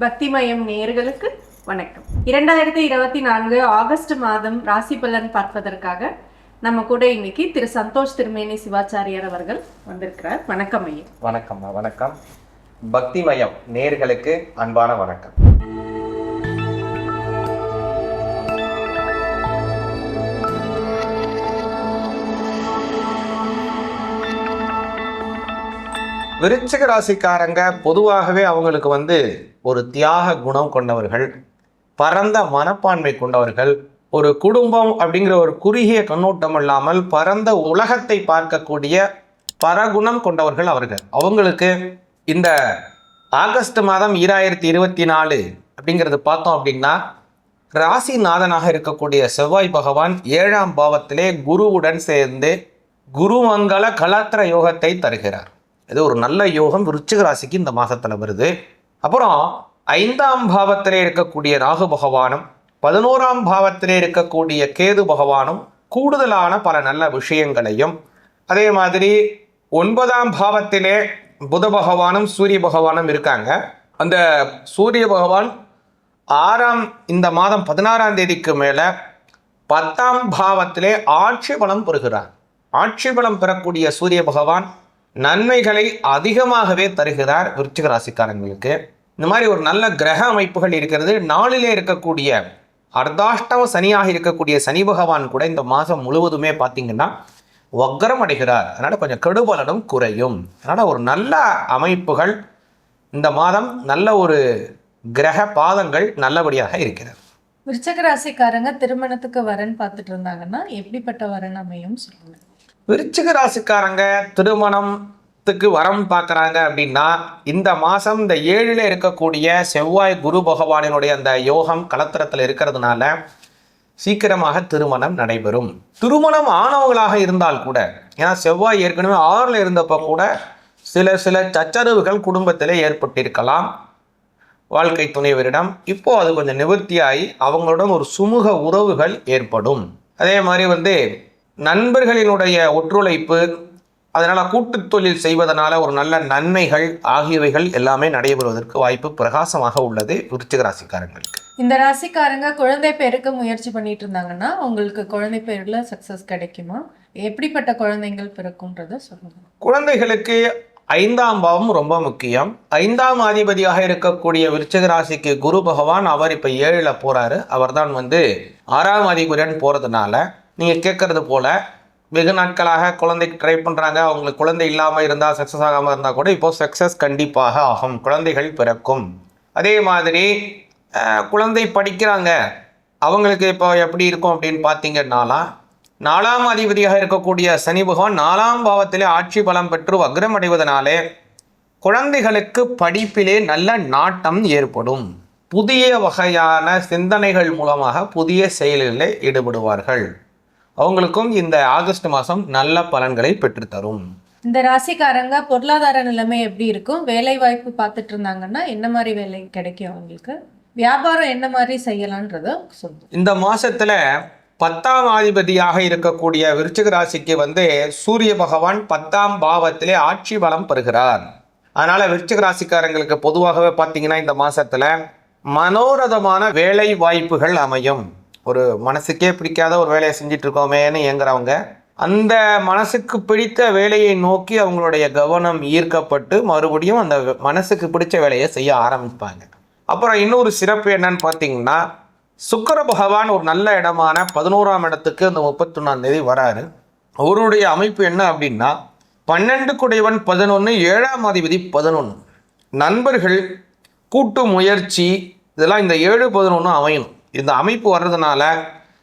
பக்திமயம் நேயர்களுக்கு வணக்கம். இரண்டாயிரத்தி இருபத்தி நான்கு ஆகஸ்ட் மாதம் ராசி பலன் பார்ப்பதற்காக நம்ம கூட இன்னைக்கு திரு சந்தோஷ் திருமேனி சிவாச்சாரியார் அவர்கள் வந்திருக்கிறார். வணக்கம் ஐயா. வணக்கம்மா வணக்கம். பக்திமயம் நேர்களுக்கு அன்பான வணக்கம். விருச்சிக ராசிக்காரங்க பொதுவாகவே அவங்களுக்கு வந்து ஒரு தியாக குணம் கொண்டவர்கள் பரந்த மனப்பான்மை கொண்டவர்கள் ஒரு குடும்பம் அப்படிங்கிற ஒரு குறுகிய கண்ணோட்டம் இல்லாமல் பரந்த உலகத்தை பார்க்கக்கூடிய பரகுணம் கொண்டவர்கள் அவர்கள். அவங்களுக்கு இந்த ஆகஸ்ட் மாதம் ஈராயிரத்தி இருபத்தி நாலு அப்படிங்கிறது பார்த்தோம் அப்படின்னா ராசிநாதனாக இருக்கக்கூடிய செவ்வாய் பகவான் ஏழாம் பாவத்திலே குருவுடன் சேர்ந்து குருமங்கள கலாத்திர யோகத்தை தருகிறார். இது ஒரு நல்ல யோகம் விருச்சிக ராசிக்கு இந்த மாதத்தில் வருது. அப்புறம் ஐந்தாம் பாவத்திலே இருக்கக்கூடிய ராகு பகவானும் பதினோராம் பாவத்திலே இருக்கக்கூடிய கேது பகவானும் கூடுதலான பல நல்ல விஷயங்களையும் அதே மாதிரி ஒன்பதாம் பாவத்திலே புத பகவானும் சூரிய பகவானும் இருக்காங்க. அந்த சூரிய பகவான் ஆறாம் இந்த மாதம் பதினாறாம் தேதிக்கு மேலே பத்தாம் பாவத்திலே ஆட்சி பலம் பெறுகிறார். ஆட்சி பலம் பெறக்கூடிய சூரிய பகவான் நன்மைகளை அதிகமாகவே தருகிறார் விருச்சிக ராசிக்காரங்களுக்கு. இந்த மாதிரி ஒரு நல்ல கிரக அமைப்புகள் இருக்கிறது. நாளிலே இருக்கக்கூடிய அர்த்தாஷ்டம சனியாக இருக்கக்கூடிய சனி பகவான் கூட இந்த மாதம் முழுவதுமே பார்த்தீங்கன்னா வக்கரம் அடைகிறார். அதனால் கொஞ்சம் கெடுபலனும் குறையும். அதனால் ஒரு நல்ல அமைப்புகள் இந்த மாதம் நல்ல ஒரு கிரக பாதங்கள் நல்லபடியாக இருக்கிறது. விருச்சக ராசிக்காரங்க திருமணத்துக்கு வரன் பார்த்துட்டு இருந்தாங்கன்னா எப்படிப்பட்ட வரன் அமையும் சொல்லுங்கள் விருச்சிக ராசிக்காரங்க திருமணத்துக்கு வரம் பார்க்குறாங்க அப்படின்னா இந்த மாதம் இந்த ஏழில் இருக்கக்கூடிய செவ்வாய் குரு பகவானினுடைய அந்த யோகம் கலத்திரத்தில் இருக்கிறதுனால சீக்கிரமாக திருமணம் நடைபெறும். திருமணம் ஆனவங்களாக இருந்தால் கூட ஏன்னா செவ்வாய் ஏற்கனவே ஆறில் இருந்தப்போ கூட சில சில சச்சரவுகள் குடும்பத்தில் ஏற்பட்டிருக்கலாம். வாழ்க்கை துணைவரிடம் இப்போ அது கொஞ்சம் நிவர்த்தியாகி அவங்களுடன் ஒரு சுமூக உறவுகள் ஏற்படும். அதே மாதிரி வந்து நண்பர்களினுடைய ஒத்துழைப்பு அதனால் கூட்டுத் தொழில் செய்வதனால ஒரு நல்ல நன்மைகள் ஆகியவைகள் எல்லாமே நடைபெறுவதற்கு வாய்ப்பு பிரகாசமாக உள்ளது விருச்சிக ராசிக்காரங்களுக்கு. இந்த ராசிக்காரங்க குழந்தை பேருக்கு முயற்சி பண்ணிட்டு இருந்தாங்கன்னா உங்களுக்கு குழந்தை பேர்ல சக்சஸ் கிடைக்குமா? எப்படிப்பட்ட குழந்தைகள் பிறக்கும்ன்றத சொல்லுங்க. குழந்தைகளுக்கு ஐந்தாம் பாவம் ரொம்ப முக்கியம். ஐந்தாம் அதிபதியாக இருக்கக்கூடிய விருச்சிக ராசிக்கு குரு பகவான் அவர் இப்போ ஏழில் போகிறாரு அவர் தான் வந்து ஆறாம் அதிபதியுடன் போகிறதுனால நீங்கள் கேட்குறது போல் வெகு நாட்களாக குழந்தைக்கு ட்ரை பண்ணுறாங்க அவங்களுக்கு குழந்தை இல்லாமல் இருந்தால் சக்ஸஸ் ஆகாமல் இருந்தால் கூட இப்போது சக்ஸஸ் கண்டிப்பாக ஆகும். குழந்தைகள் பிறக்கும். அதே மாதிரி குழந்தை படிக்கிறாங்க. அவங்களுக்கு இப்போ எப்படி இருக்கும் அப்படின்னு பார்த்தீங்கன்னாலாம் நாலாம் அதிபதியாக இருக்கக்கூடிய சனி பகவான் நாலாம் பாவத்திலே ஆட்சி பலம் பெற்று வக்ரம் அடைவதனாலே குழந்தைகளுக்கு படிப்பிலே நல்ல நாட்டம் ஏற்படும். புதிய வகையான சிந்தனைகள் மூலமாக புதிய செயல்களில் ஈடுபடுவார்கள். அவங்களுக்கும் இந்த ஆகஸ்ட் மாதம் நல்ல பலன்களை பெற்றுத்தரும். இந்த ராசிக்காரங்க பொருளாதார நிலைமை எப்படி இருக்கும்? வேலை வாய்ப்பு பார்த்துட்டு இருந்தாங்கன்னா என்ன மாதிரி வேலை கிடைக்கும் அவங்களுக்கு? வியாபாரம் என்ன மாதிரி செய்யலான்றத சொல்லுங்க. இந்த மாசத்துல பத்தாம் அதிபதியாக இருக்கக்கூடிய விருச்சிக ராசிக்கு வந்து சூரிய பகவான் பத்தாம் பாவத்திலே ஆட்சி பலம் பெறுகிறார். அதனால விருச்சிக ராசிக்காரங்களுக்கு பொதுவாகவே பார்த்தீங்கன்னா இந்த மாசத்துல மனோரதமான வேலை வாய்ப்புகள் அமையும். ஒரு மனசுக்கே பிடிக்காத ஒரு வேலையை செஞ்சுட்டு இருக்கோமேன்னு இயங்குறவங்க அந்த மனசுக்கு பிடித்த வேலையை நோக்கி அவங்களுடைய கவனம் ஈர்க்கப்பட்டு மறுபடியும் அந்த மனசுக்கு பிடிச்ச வேலையை செய்ய ஆரம்பிப்பாங்க. அப்புறம் இன்னொரு சிறப்பு என்னன்னு பார்த்தீங்கன்னா சுக்கர பகவான் ஒரு நல்ல இடமான பதினோராம் இடத்துக்கு அந்த முப்பத்தொன்னாம் தேதி வராரு. அவருடைய அமைப்பு என்ன அப்படின்னா பன்னெண்டு குடைவன் பதினொன்று ஏழாம் அதிபதி பதினொன்று நண்பர்கள் கூட்டு முயற்சி இதெல்லாம் இந்த ஏழு பதினொன்று அமையணும். இந்த அமைப்பு வர்றதுனால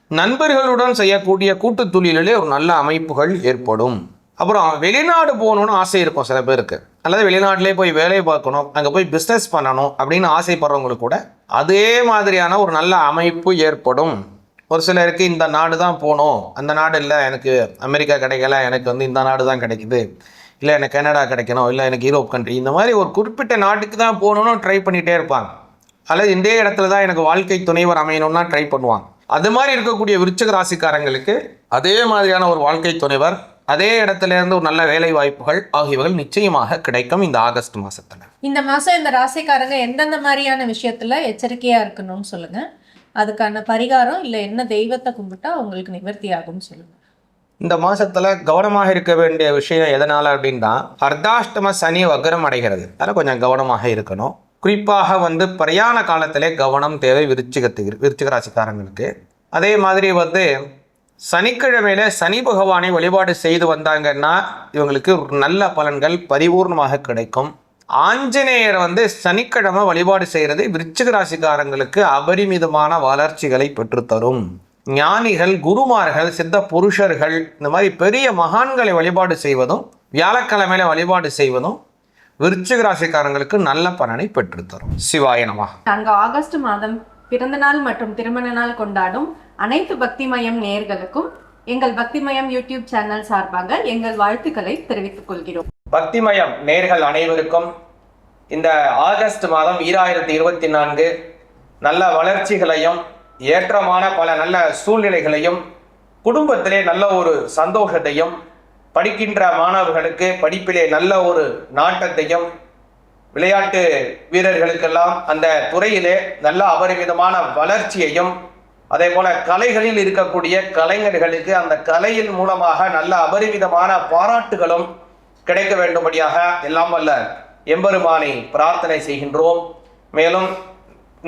நண்பர்களுடன் செய்யக்கூடிய கூட்டுத் தொழிலிலே ஒரு நல்ல அமைப்புகள் ஏற்படும். அப்புறம் வெளிநாடு போகணும்னு ஆசை இருக்கும் சில பேருக்கு. அல்லது வெளிநாட்டிலே போய் வேலை பார்க்கணும் அங்கே போய் பிஸ்னஸ் பண்ணணும் அப்படின்னு ஆசைப்படுறவங்களுக்கு கூட அதே மாதிரியான ஒரு நல்ல அமைப்பு ஏற்படும். ஒரு சிலருக்கு இந்த நாடு தான் போகணும் அந்த நாடு இல்லை எனக்கு அமெரிக்கா கிடைக்கல எனக்கு வந்து இந்த நாடு தான் கிடைக்குது. இல்லை எனக்கு கனடா கிடைக்கணும் இல்லை எனக்கு யூரோப் கண்ட்ரி இந்த மாதிரி ஒரு குறிப்பிட்ட நாட்டுக்கு தான் போகணும்னு ட்ரை பண்ணிகிட்டே இருப்பாங்க. அல்லது இந்த இடத்துல தான் எனக்கு வாழ்க்கை துணைவர் அமையணும்னா ட்ரை பண்ணுவாங்க. அது மாதிரி இருக்கக்கூடிய விருச்சிக ராசிக்காரங்களுக்கு அதே மாதிரியான ஒரு வாழ்க்கை துணைவர் அதே இடத்துல இருந்து ஒரு நல்ல வேலை வாய்ப்புகள் ஆகியவைகள் நிச்சயமாக கிடைக்கும் இந்த ஆகஸ்ட் மாசத்துல. இந்த மாசம் இந்த ராசிக்காரங்க எந்தெந்த மாதிரியான விஷயத்துல எச்சரிக்கையா இருக்கணும்னு சொல்லுங்க. அதுக்கான பரிகாரம் இல்ல என்ன தெய்வத்தை கும்பிட்டா உங்களுக்கு நிவர்த்தி ஆகும்னு சொல்லுங்க. இந்த மாசத்துல கவனமாக இருக்க வேண்டிய விஷயம் எதனால அப்படின்னா அர்த்தாஷ்டம சனி வக்ரம் அடைகிறது. அதில் கொஞ்சம் கவனமாக இருக்கணும். குறிப்பாக வந்து பிரயாண காலத்திலே கவனம் தேவை விருச்சிகத்துக்கு விருச்சிக ராசிக்காரங்களுக்கு அதே மாதிரி வந்து சனிக்கிழமையில சனி பகவானை வழிபாடு செய்து வந்தாங்கன்னா இவங்களுக்கு நல்ல பலன்கள் பரிபூர்ணமாக கிடைக்கும். ஆஞ்சநேயர் வந்து சனிக்கிழமை வழிபாடு செய்கிறது விருச்சிக ராசிக்காரங்களுக்கு அபரிமிதமான வளர்ச்சிகளை பெற்றுத்தரும். ஞானிகள் குருமார்கள் சித்த புருஷர்கள் இந்த மாதிரி பெரிய மகான்களை வழிபாடு செய்வதும் வியாழக்கிழமையில வழிபாடு செய்வதும் விருச்சிக ராசிக்காரங்களுக்கு நல்ல பலனை பெற்றுத்தரும். சிவாய நமः நாங்க ஆகஸ்ட் மாதம் பிறந்த நாள் மற்றும் திருமண நாள் கொண்டாடும் அனைத்து பக்திமயம் நேயர்களுக்கும் எங்கள் பக்திமயம் யூடியூப் சேனல் சார்பாக எங்கள் வாழ்த்துக்களை தெரிவித்துக் கொள்கிறோம். பக்திமயம் நேர்கள் அனைவருக்கும் இந்த ஆகஸ்ட் மாதம் ஈராயிரத்தி இருபத்தி நான்கு நல்ல வளர்ச்சிகளையும் ஏற்றமான பல நல்ல சூழ்நிலைகளையும் குடும்பத்திலே நல்ல ஒரு சந்தோஷத்தையும் படிக்கின்ற மாணவர்களுக்கு படிப்பிலே நல்ல ஒரு நாட்டத்தையும் விளையாட்டு வீரர்களுக்கெல்லாம் அந்த துறையிலே நல்ல அபரிமிதமான வளர்ச்சியையும் அதே போல கலைகளில் இருக்கக்கூடிய கலைஞர்களுக்கு அந்த கலையின் மூலமாக நல்ல அபரிமிதமான பாராட்டுகளும் கிடைக்க வேண்டும்படியாக எல்லாம் வல்ல எம்பெருமானை பிரார்த்தனை செய்கின்றோம். மேலும்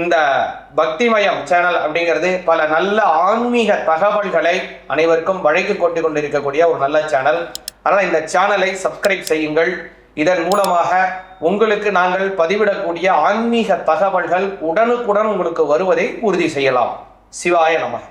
இந்த பக்திமயம் சேனல் அப்படிங்கிறது பல நல்ல ஆன்மீக தகவல்களை அனைவருக்கும் வழங்கி கொண்டு கொண்டிருக்கக்கூடிய ஒரு நல்ல சேனல் அதனால் இந்த சேனலை சப்ஸ்கிரைப் செய்யுங்கள். இதன் மூலமாக உங்களுக்கு நாங்கள் பதிவிடக்கூடிய ஆன்மீக தகவல்கள் உடனுக்குடன் உங்களுக்கு வருவதை உறுதி செய்யலாம். சிவாய நமக.